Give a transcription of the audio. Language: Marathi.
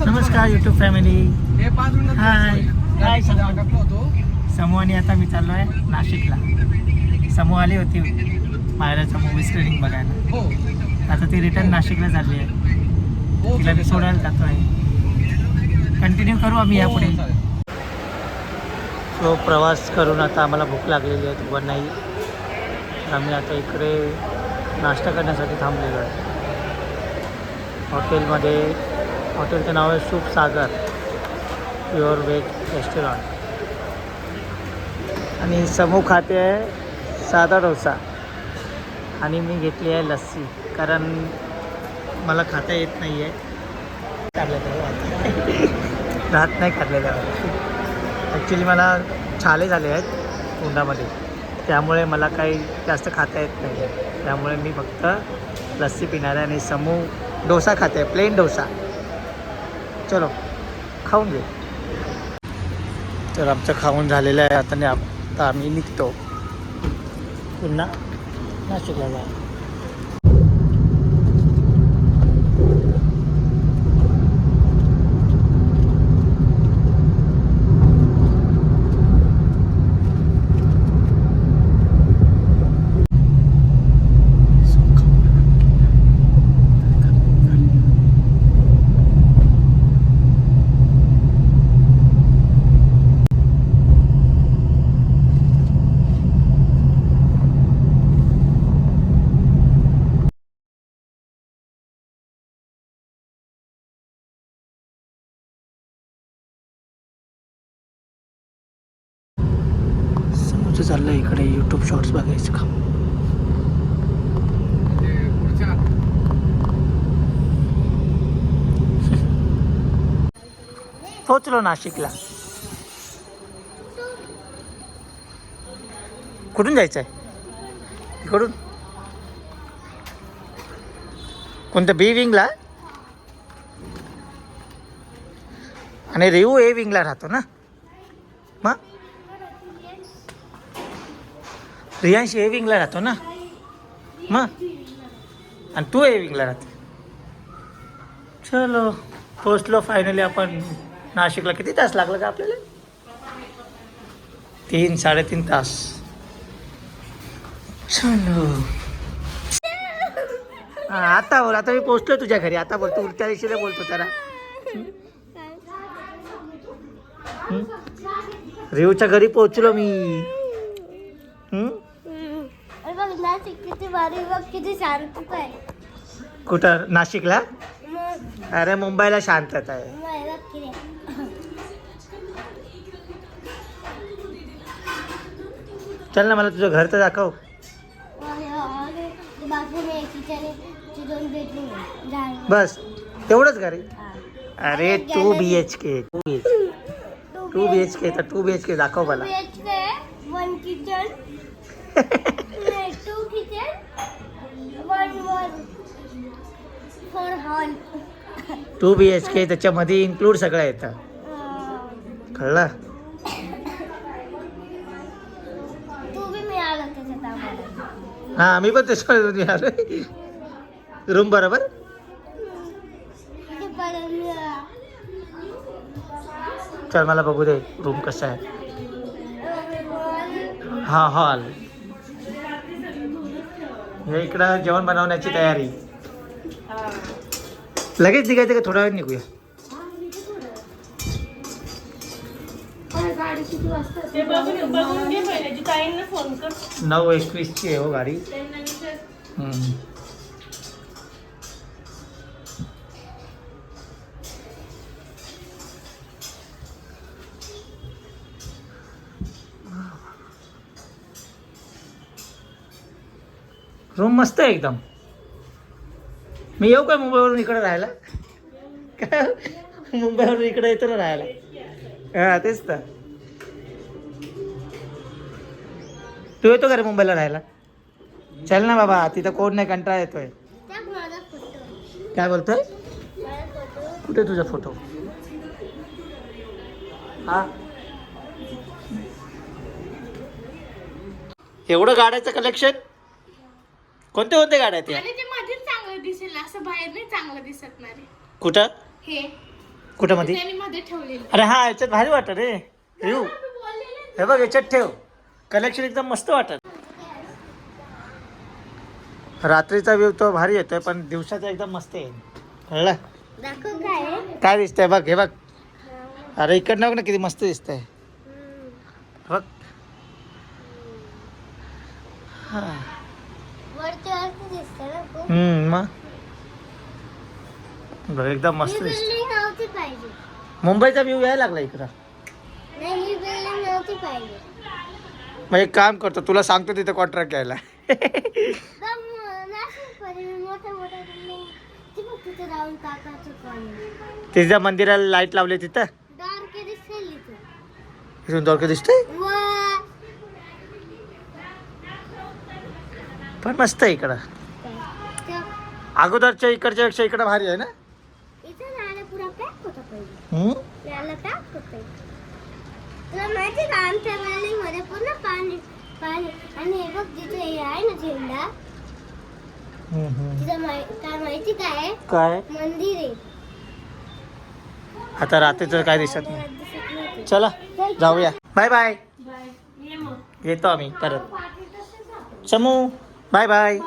नमस्कार युट्यूब फॅमिली हाय. पोहोचलोय. हाय, गाडीमध्ये समोर. अडकलो होतो. समूह आणि आता मी चाललो आहे नाशिकला. समूह आली होती. मायराचा मूवी स्क्रीनिंग बघायला. हो. आता ती रिटर्न नाशिकला झाली आहे. हो तिला मी. सोडायला जातो आहे कंटिन्यू करू आम्ही हो, यापुढे. सो प्रवास करून आता आम्हाला भूक लागलेली आहे. व नाही. आम्ही आता इकडे नाश्ता करण्यासाठी थांबलेलो आहे. हॉटेलमध्ये हॉटेलचं नाव आहे soup Sagar pure veg restaurant. आणि समूह खाते आहे साधा डोसा. आणि मी घेतली आहे लस्सी कारण मला खाता येत नाही आहे राहत नाही काढलेल्यावर ॲक्च्युली मला छाले झाले आहेत तोंडामध्ये. त्यामुळे मला काही जास्त खाता येत नाही आहे त्यामुळे मी फक्त लस्सी पिणार आहे आणि समूह डोसा खाते आहे प्लेन डोसा. चलो खाऊन घेऊ. तर आमचं खाऊन झालेलं आहे आता नाही आता आम्ही निघतो. पुन्हा नाशिकला जा समोरचं चाललं इकडे यूट्यूब शॉर्ट्स बघायचं का? पोचलो नाशिकला. कुठून जायचं आहे इकडून? कोणत्या बी विंगला आणि रेऊ ए विंगला राहतो ना? मग? रियांश एविंगला राहतो ना? मग? आणि तू एविंगला राहते. चलो पोचलो फायनली आपण नाशिकला किती तास लागला का आपल्याला? तीन साडेतीन तास. चलो. आता बोल आता मी पोचलो तुझ्या घरी. आता बोल तू त्या दिवशीला बोलतो त्याला हं? रेवच्या घरी पोचलो मी. नाशिक किती भारी बघ किती शांतता आहे. कुठं? नाशिकला? मग अरे मुंबईला शांतता आहे. किती चल ना मला तुझं घर तर दाखव. बाथरूम आहे किचन आहे दोन बेडरूम आहे. झाड बस. तेवढंच घर? अरे two B H K two B H two B H K तर टू बी एच के दाखव मला. One kitchen two B H K त्याच्यामध्ये इन्क्लूड सगळं येतं. कळलं? हां मी पण त्याच्यामध्ये आलो रूम बरोबर. चल मला बघू दे रूम कसा आहे. हा हॉल. हे इकडं जेवण बनवण्याची तयारी. लगेच निघायचं का? थोडा वेळ निघूया. ते बघून बघून घे पहिले. जी ताईंना फोन कर. नऊ एकवीसची आहे हो गाडी. त्यांना विचार. हम्म. रूम मस्त आहे एकदम. मी येऊ का मुंबईवरून इकडे राहायला? काय मुंबईवरून इकडे येतो ना राहायला. हा तेच तर. तू येतो का रे मुंबईला राहायला? चल ना बाबा तिथं कोण नाही कंटाळा येतोय. काय बोलतोय? कुठे तुझा फोटो? हा? एवढं गाड्याचं कलेक्शन कोणते कोणते गाड्या आहेत या? चांगलं दिसेल असं बाहेर नाही चांगलं दिसत नाही कुठं? हे. कुठं मध्ये त्यांनी मध्ये ठेवलेली. अरे हा याच्यात भारी वाटत रे. येऊ. हे बघ याच्यात ठेव. कलेक्शन एकदम मस्त वाटत. रात्रीचा व्ह्यू तो भारी येतोय पण दिवसाचा एकदम मस्त आहे. कळलं? दाखव काय आहे? काय दिसतंय बघ हे बघ. अरे इकडनं बघ ना किती मस्त दिसतंय. बघ. हा. वरती वरती दिसतं ना खूप हम्म, मग एकदम ही मस्त दिसत मुंबईचा व्ह्यू यायला लागला इकडं. मग एक काम करतो तुला सांगतो तिथे कॉन्ट्रॅक्ट कॉलेज तिच्या मंदिराला लाइट लावली तिथं? इथून वा. पण मस्त आहे इकडं. अगोदरच्या इकडच्या पेक्षा इकडं भारी आहे ना? इथे नाला पुरा पॅक होता पहिले. हम्म? नाला पॅक होते तुला माहिती का आमच्या बिल्डिंगमध्ये पूर्ण पाणी पाणी आणि हे बघ जिथे हे आहे ना झेंडा हम्म, हम्म. तिथं माहि- काय माहिती काय? काय? मंदिर आहे. आता रात्रीचं काय दिसत नाही. मंदिरात दिसत नव्हतं. चला जाऊया. बाय बाय बाय ये मग. येतो आम्ही परत. Bye bye bye